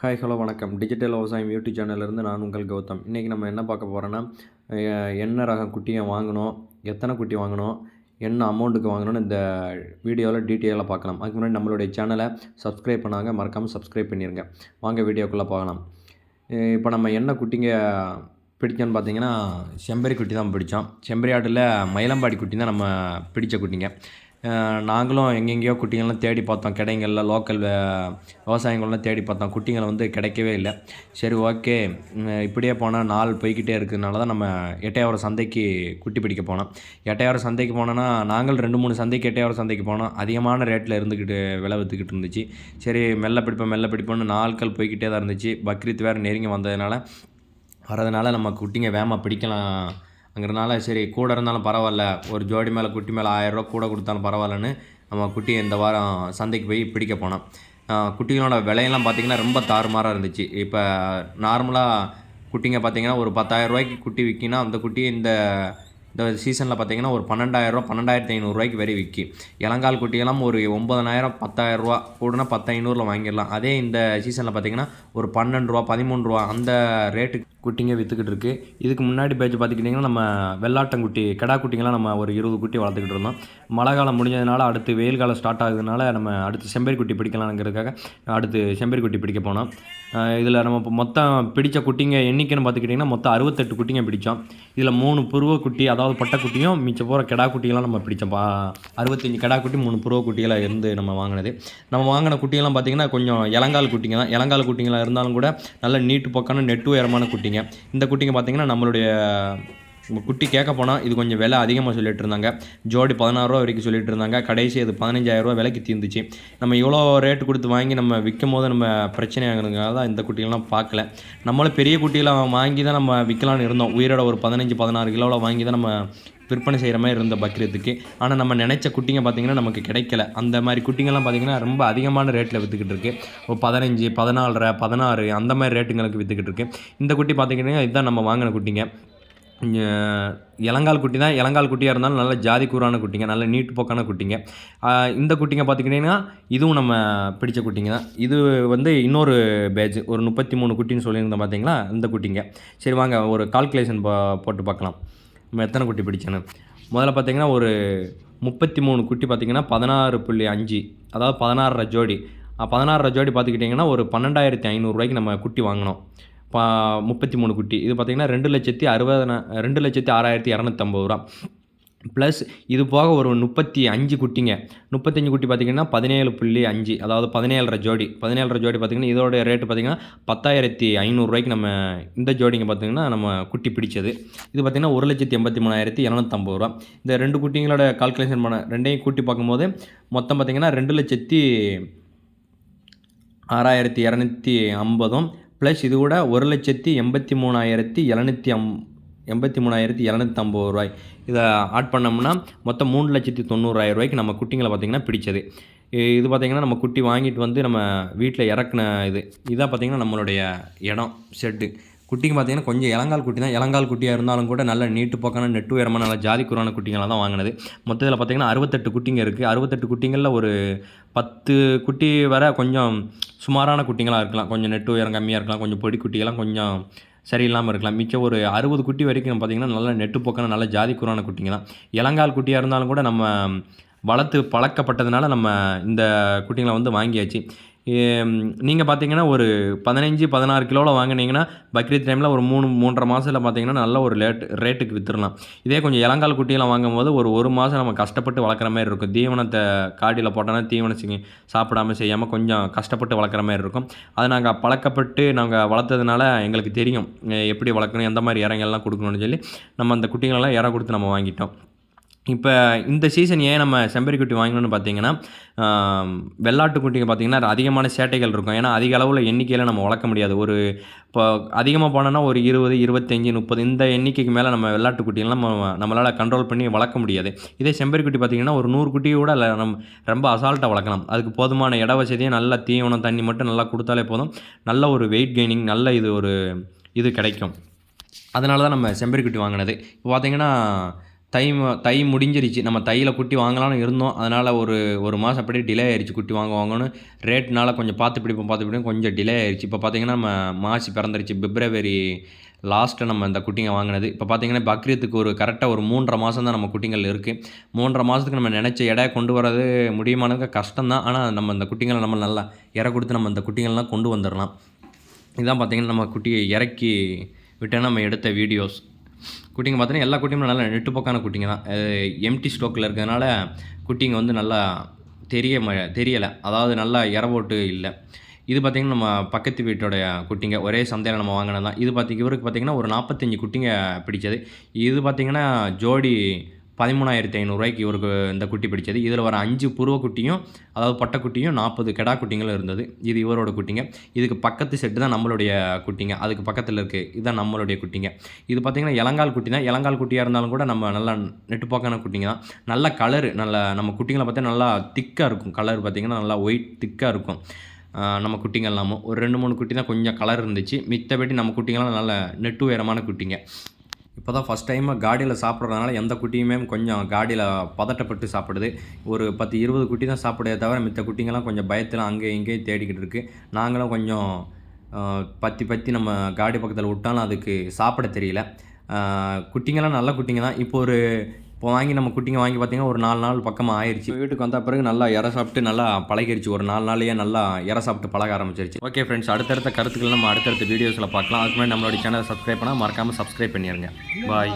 Hi hello வணக்கம். Digital விவசாயம் YouTube சேனல்லேருந்து நான் உங்கள் கௌதம். இன்றைக்கி நம்ம என்ன பார்க்க போகிறோன்னா என்ன ரகம் குட்டியை வாங்கணும் எத்தனை குட்டி வாங்கணும் என்ன அமௌண்ட்டுக்கு வாங்கணும்னு இந்த வீடியோவில் டீட்டெயிலாக பார்க்கலாம். அதுக்கு முன்னாடி நம்மளுடைய சேனலை சப்ஸ்கிரைப் பண்ணாங்க மறக்காமல் சப்ஸ்கிரைப் பண்ணிடுங்க வாங்க வீடியோக்குள்ளே பார்க்கலாம் இப்போ நம்ம என்ன குட்டிங்க பிடிச்சோன்னு பார்த்தீங்கன்னா செம்பரி குட்டி தான் பிடிச்சோம். செம்பரி ஆட்டில் மயிலம்பாடி குட்டி தான் நம்ம பிடித்த குட்டிங்க. நாங்களும் எங்கெங்கேயோ குட்டிங்கள்லாம் தேடி பார்த்தோம். கடைங்களில் லோக்கல் விவசாயங்கள்லாம் தேடி பார்த்தோம். குட்டிங்களை வந்து கிடைக்கவே இல்லை. சரி ஓகே இப்படியே போனால் நாள் போய்கிட்டே இருக்கிறதுனால தான் நம்ம எட்டையாவரம் சந்தைக்கு குட்டி பிடிக்க போனோம். எட்டையாவரம் சந்தைக்கு போனோன்னா நாங்கள் ரெண்டு மூணு சந்தைக்கு எட்டையாவரம் சந்தைக்கு போனோம். அதிகமான ரேட்டில் இருந்துக்கிட்டு விலை விற்றுக்கிட்டு இருந்துச்சு. சரி மெல்ல பிடிப்போம் மெல்ல பிடிப்போம்னு நாட்கள் போய்கிட்டே தான் இருந்துச்சு. பக்ரீத் வேறு நெருங்கி வந்ததுனால வரதுனால நம்ம குட்டிங்க வேகமாக பிடிக்கலாங்கிறதுனால சரி கூட இருந்தாலும் பரவாயில்ல. ஒரு ஜோடி மேலே குட்டி மேலே ஆயிரரூவா கூட கொடுத்தாலும் பரவாயில்லன்னு நம்ம குட்டி இந்த வாரம் சந்தைக்கு போய் பிடிக்க போனோம். குட்டிகளோட விலையெல்லாம் பார்த்திங்கன்னா ரொம்ப தாறுமாறாக இருந்துச்சு. இப்போ நார்மலாக குட்டிங்க பார்த்திங்கன்னா ஒரு பத்தாயிரம் ரூபாய்க்கு குட்டி விற்கினா அந்த குட்டி இந்த இந்த சீசனில் பார்த்தீங்கன்னா ஒரு பன்னெண்டாயிரரூவா பன்னெண்டாயிரத்தி ஐநூறுரூவாய்க்கு வரை விற்கி இளங்கால் குட்டியெல்லாம் ஒரு ஒம்பதனாயிரம் பத்தாயிரரூவா கூடனா பத்து ஐநூறில் வாங்கிடலாம். அதே இந்த சீசனில் பார்த்தீங்கன்னா ஒரு பன்னெண்டு ரூபா பதிமூணு ரூபா அந்த ரேட்டு குட்டிங்க விற்றுக்கிட்டு இருக்குது இதுக்கு முன்னாடி பேச்சு பார்த்துக்கிட்டிங்கன்னா நம்ம வெள்ளாட்டங்குட்டி கிடா குட்டிங்கெல்லாம் நம்ம ஒரு இருபது குட்டி வளர்த்துக்கிட்டு இருந்தோம். மழை காலம் முடிஞ்சதுனால அடுத்து வெயில் காலம் ஸ்டார்ட் ஆகுதுனால நம்ம அடுத்து செம்பேரி குட்டி பிடிக்கலாங்கிறதுக்காக அடுத்து செம்பேரி குட்டி பிடிக்க போனோம். இதில் நம்ம இப்போ மொத்தம் பிடித்த குட்டிங்க எண்ணிக்கைன்னு பார்த்துக்கிட்டிங்கன்னா மொத்தம் அறுபத்தெட்டு குட்டிங்க பிடித்தோம் இதில் மூணு புருவ குட்டி அதாவது பட்டை குட்டியும் மிச்ச போகிற கிடா குட்டியெல்லாம் நம்ம பிடிச்சோம். பா அறுபத்தஞ்சு கிடா குட்டி மூணு புருவ குட்டிகளை இருந்து நம்ம வாங்கினது. நம்ம வாங்கின குட்டியெல்லாம் பார்த்திங்கன்னா கொஞ்சம் இளங்கால் குட்டிங்க தான். இளங்கால் குட்டிங்களாக இருந்தாலும் கூட நல்ல நீட்டு பக்கான நெட்டு உயரமான குட்டிங்க. இந்த குட்டிங்க பார்த்திங்கன்னா நம்மளுடைய உங்கள் குட்டி கேட்க போனால் இது கொஞ்சம் விலை அதிகமாக சொல்லிட்டு இருந்தாங்க. ஜோடி பதினாறுரூவா வரைக்கும் சொல்லிட்டு இருந்தாங்க. கடைசி அது பதினஞ்சாயிரரூவா விலைக்கு தீர்ந்துச்சு. நம்ம இவ்வளோ ரேட்டு கொடுத்து வாங்கி நம்ம விற்கும் போது நம்ம பிரச்சனை ஆகுறதுக்காக தான் இந்த குட்டிகள்லாம் பார்க்கல. நம்மளும் பெரிய குட்டியெல்லாம் வாங்கி தான் நம்ம விற்கலான்னு இருந்தோம். உயிரோட ஒரு பதினஞ்சு பதினாறு கிலோவில் வாங்கி தான் நம்ம விற்பனை செய்கிற மாதிரி இருந்த பக்ரீத்துக்கு. ஆனால் நம்ம நினச்ச குட்டிங்க பார்த்திங்கன்னா நமக்கு கிடைக்கல. அந்த மாதிரி குட்டிங்கெல்லாம் பார்த்திங்கன்னா ரொம்ப அதிகமான ரேட்டில் விற்றுக்கிட்டு இருக்கு. ஒரு பதினஞ்சு பதினாலரை பதினாறு அந்த மாதிரி ரேட்டுங்களுக்கு விற்றுக்கிட்டு இருக்கு. இந்த குட்டி பார்த்திங்கன்னா இதுதான் நம்ம வாங்கின குட்டிங்க. இளங்கால் குட்டி தான். இளங்கால் குட்டியாக இருந்தாலும் நல்ல ஜாதி கூறான குட்டிங்க நல்ல நீட்டு போக்கான குட்டிங்க. இந்த குட்டிங்க பார்த்துக்கிட்டிங்கன்னா இதுவும் நம்ம பிடிச்ச குட்டிங்க தான். இது வந்து இன்னொரு பேஜ் ஒரு முப்பத்தி மூணு குட்டின்னு சொல்லியிருந்தோம் பார்த்தீங்களா இந்த குட்டிங்க. சரி வாங்க ஒரு கால்குலேஷன் போ போட்டு பார்க்கலாம் நம்ம எத்தனை குட்டி பிடிச்சேன்னு. முதல்ல பார்த்தீங்கன்னா ஒரு முப்பத்தி மூணு குட்டி பார்த்தீங்கன்னா பதினாறு புள்ளி அஞ்சு. அதாவது பதினாறரை ஜோடி. பதினாறரை ஜோடி பார்த்துக்கிட்டிங்கன்னா ஒரு பன்னெண்டாயிரத்தி ஐநூறுரூவாய்க்கு நம்ம குட்டி வாங்கினோம். பா முப்பத்தி மூணு குட்டி. இது பார்த்திங்கன்னா ரெண்டு லட்சத்தி அறுபதனா ரெண்டு லட்சத்தி ஆறாயிரத்தி இரநூத்தம்பது ரூபா. ப்ளஸ் இது போக ஒரு முப்பத்தி அஞ்சு குட்டிங்க. முப்பத்தஞ்சு குட்டி பார்த்திங்கன்னா பதினேழு புள்ளி அஞ்சு அதாவது பதினேழரை ஜோடி. பதினேழரை ஜோடி பார்த்திங்கன்னா இதோட ரேட்டு பார்த்திங்கன்னா பத்தாயிரத்தி ஐநூறுரூவாய்க்கு நம்ம இந்த ஜோடிங்க பார்த்திங்கன்னா நம்ம குட்டி பிடிச்சது. இது பார்த்திங்கன்னா ஒரு லட்சத்தி எண்பத்தி மூணாயிரத்தி இரநூத்தம்பது ரூபா. இந்த ரெண்டு குட்டிங்களோட கால்குலேஷன் பண்ண ரெண்டையும் கூட்டி பார்க்கும்போது மொத்தம் பார்த்திங்கன்னா ரெண்டு லட்சத்தி ஆறாயிரத்தி இரநூத்தி ஐம்பதும் ப்ளஸ் இது கூட ஒரு லட்சத்தி எண்பத்தி மூணாயிரத்தி எழுநூற்றி அம் எண்பத்தி மூணாயிரத்தி இரநூத்தம்பது ரூபாய். இதை ஆட் பண்ணோம்னா மொத்தம் மூணு லட்சத்தி தொண்ணூறாயிரம் ரூபாய்க்கு நம்ம குட்டிங்களை பார்த்திங்கன்னா பிடிச்சது. இது பார்த்திங்கன்னா நம்ம குட்டி வாங்கிட்டு வந்து நம்ம வீட்டில் இறக்குன இது. இதான் பார்த்திங்கன்னா நம்மளுடைய இடம் ஷெட்டு குட்டிக்கு பார்த்திங்கன்னா கொஞ்சம் இளங்கால் குட்டி தான். இளங்கால் குட்டியாக இருந்தாலும் கூட நல்ல நீட்டு போக்கான நெட்டு உயரமான நல்ல ஜாதி குறான குட்டிங்களாக தான் வாங்கினது. மொத்தத்தில் பார்த்திங்கன்னா அறுபத்தெட்டு குட்டிங்க இருக்குது அறுபத்தெட்டு குட்டிங்களில் ஒரு பத்து குட்டி வர கொஞ்சம் சுமாரான குட்டிங்களாக இருக்கலாம். கொஞ்சம் நெட்டு உயரம் கம்மியாக இருக்கலாம். கொஞ்சம் பொடி குட்டிகள்லாம் கொஞ்சம் சரியில்லாமல் இருக்கலாம். மிச்சம் ஒரு அறுபது குட்டி வரைக்கும் பார்த்திங்கன்னா நல்ல நெட்டு போக்கான நல்ல ஜாதி குறான குட்டிங்க தான் இளங்கால் குட்டியாக இருந்தாலும் கூட நம்ம வளர்த்து பழக்கப்பட்டதுனால நம்ம இந்த குட்டிங்களை வந்து வாங்கியாச்சு. நீங்கள் பார்த்தீங்கன்னா ஒரு பதினஞ்சு பதினாறு கிலோவில் வாங்கினீங்கன்னா பக்ரீத் டைமில் ஒரு மூணு மூன்றரை மாதத்தில் பார்த்தீங்கன்னா நல்ல ஒரு லேட் ரேட்டுக்கு விற்றுடலாம் இதே கொஞ்சம் இளங்கால் குட்டியெல்லாம் வாங்கும்போது ஒரு ஒரு மாதம் நம்ம கஷ்டப்பட்டு வளர்க்குற மாதிரி இருக்கும். தீவனத்தை காடியில் போட்டோன்னா தீவனம் செஞ்சு சாப்பிடாம செய்யாமல் கொஞ்சம் கஷ்டப்பட்டு வளர்க்குற மாதிரி இருக்கும். அதை நாங்கள் பழக்கப்பட்டு நாங்கள் வளர்த்ததுனால எங்களுக்கு தெரியும். எப்படி வளர்க்கணும் எந்த மாதிரி இறங்கெல்லாம் கொடுக்கணும்னு சொல்லி நம்ம அந்த குட்டிங்களெல்லாம் இற கொடுத்து நம்ம வாங்கிட்டோம். இப்போ இந்த சீசன் ஏன் நம்ம செம்பரி குட்டி வாங்கணும்னு பார்த்தீங்கன்னா வெள்ளாட்டு குட்டிங்க பார்த்தீங்கன்னா அதிகமான சேட்டைகள் இருக்கும். ஏன்னா அதிக அளவில் எண்ணிக்கையில் நம்ம வளர்க்க முடியாது. ஒரு இப்போ அதிகமாக போனோன்னா ஒரு இருபது இருபத்தஞ்சி முப்பது இந்த எண்ணிக்கைக்கு மேலே நம்ம வெள்ளாட்டு குட்டியெல்லாம் நம்ம நம்மளால் கண்ட்ரோல் பண்ணி வளர்க்க முடியாது. இதே செம்பரி குட்டி பார்த்தீங்கன்னா ஒரு நூறு குட்டியோட இல்லை நம்ம ரொம்ப அசால்ட்டாக வளர்க்கலாம். அதுக்கு போதுமான இட வசதியும் நல்ல தீவனம் தண்ணி மட்டும் நல்லா கொடுத்தாலே போதும். நல்ல ஒரு வெயிட் கெய்னிங் நல்ல இது ஒரு இது கிடைக்கும். அதனால தான் நம்ம செம்பரி குட்டி வாங்கினது. இப்போ பார்த்தீங்கன்னா தை தை முடிஞ்சிருச்சு. நம்ம தையில் குட்டி வாங்கலாம்னு இருந்தோம். அதனால் ஒரு ஒரு மாதம் அப்படியே டிலே ஆயிடுச்சு குட்டி வாங்க ரேட்னால் ரேட்னால கொஞ்சம் பார்த்து பிடிப்போம் பார்த்து பிடிப்போம். கொஞ்சம் டிலே ஆயிடுச்சு இப்போ பார்த்தீங்கன்னா நம்ம மாசி பிறந்துருச்சு. பிப்ரவரி லாஸ்ட்டில் நம்ம இந்த குட்டிங்க வாங்கினது. இப்போ பார்த்தீங்கன்னா பக்ரீத்துக்கு ஒரு கரெக்டாக ஒரு மூன்றரை மாதம் தான் நம்ம குட்டிங்கள் இருக்குது மூன்றரை மாதத்துக்கு நம்ம நினச்ச இடையை கொண்டு வரது முடியுமானது கஷ்டம் தான். ஆனால் நம்ம இந்த குட்டிங்களை நம்ம நல்லா இற கொடுத்து நம்ம இந்த குட்டிங்கள்லாம் கொண்டு வந்துடலாம். இதான் பார்த்தீங்கன்னா நம்ம குட்டியை இறக்கி விட்டு நம்ம எடுத்த வீடியோஸ் குட்டிங்க பார்த்தீங்கன்னா எல்லா குட்டியுமே நல்லா நெட்டுப்போக்கான குட்டிங்க தான். எம்டி ஸ்டோக்கில் இருக்கிறதுனால குட்டிங்க வந்து நல்லா தெரிய ம தெரியலை. அதாவது நல்லா இறவோட்டு இல்லை. இது பார்த்திங்கன்னா நம்ம பக்கத்து வீட்டோடைய குட்டிங்க. ஒரே சந்தையில் நம்ம வாங்கினது தான். இது பார்த்திங்க இவருக்கு பார்த்திங்கன்னா ஒரு நாற்பத்தஞ்சு குட்டிங்க பிடிச்சது. இது பார்த்திங்கன்னா ஜோடி பதிமூணாயிரத்தி ஐநூறுரூவாய்க்கு இவருக்கு இந்த குட்டி பிடிச்சது. இதில் வர அஞ்சு புருவ குட்டியும் அதாவது பட்டைக்குட்டியும் நாற்பது கெடா குட்டிங்களும் இருந்தது. இது இவரோட குட்டிங்க. இதுக்கு பக்கத்து செட்டு தான் நம்மளுடைய குட்டிங்க. அதுக்கு பக்கத்தில் இருக்குது இதுதான் நம்மளுடைய குட்டிங்க. இது பார்த்திங்கன்னா இளங்கால் குட்டி தான். இளங்கால் குட்டியாக இருந்தாலும் கூட நம்ம நல்லா நெட்டுப்பாக்கான குட்டிங்க தான். நல்ல கலரு நல்ல நம்ம குட்டிங்களை பார்த்தா நல்லா திக்காக இருக்கும். கலர் பார்த்திங்கன்னா நல்லா ஒயிட் திக்காக இருக்கும். நம்ம குட்டிங்க எல்லாமும் ஒரு ரெண்டு மூணு குட்டி தான் கொஞ்சம் கலர் இருந்துச்சு. மித்தபடி நம்ம குட்டிங்கெல்லாம் நல்ல நெட்டு உயரமான குட்டிங்க. இப்போ தான் ஃபஸ்ட் டைம் காடியில் சாப்பிட்றதுனால எந்த குட்டியுமே கொஞ்சம் காடியில் பதட்டப்பட்டு சாப்பிடுது. ஒரு பத்து இருபது குட்டி தான் சாப்பிடுதே தவிர மித்த குட்டிங்கெல்லாம் கொஞ்சம் பயத்தில் அங்கே இங்கேயும் தேடிக்கிட்டு இருக்குது நாங்களும் கொஞ்சம் பற்றி பத்தி பத்தி நம்ம காடி பக்கத்தில் விட்டாலும் அதுக்கு சாப்பிட தெரியல. குட்டிங்கெல்லாம் நல்ல குட்டிங்க தான். இப்போ ஒரு இப்போ வாங்கி நம்ம குட்டிங்க வாங்கி பார்த்தீங்கன்னா ஒரு நாலு நாள் பக்கமாக ஆயிடுச்சு வீட்டுக்கு வந்த பிறகு நல்லா இற சாப்பிட்டு நல்லா பழகிருச்சு. ஒரு நாலு நாளையே நல்லா இற சாப்பிட்டு பழக ஆரம்பிச்சிருச்சு. ஓகே ஃப்ரெண்ட்ஸ் அடுத்தடுத்த கருத்துக்கள் நம்ம அடுத்தடுத்த வீடியோஸில் பார்க்கலாம். அதுக்கு முன்னாடி நம்மளோட சேனலை சப்ஸ்கிரைப் பண்ணால் மறக்காமல் சப்ஸ்கிரைப் பண்ணிடுங்க பாய்